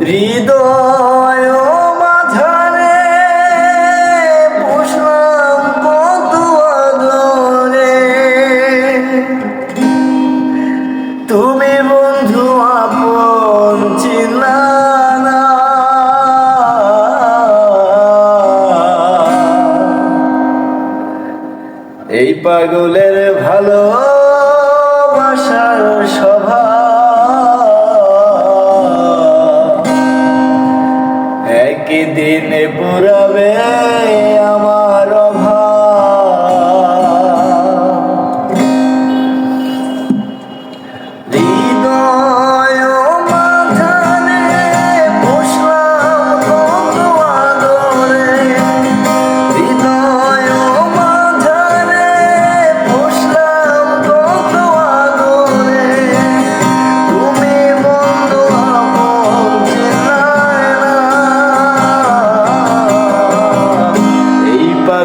হৃদয় মাঝারে পুষলাম তুমি বন্ধু এই পাগলের ভালোবাসার একদিন পুরাবে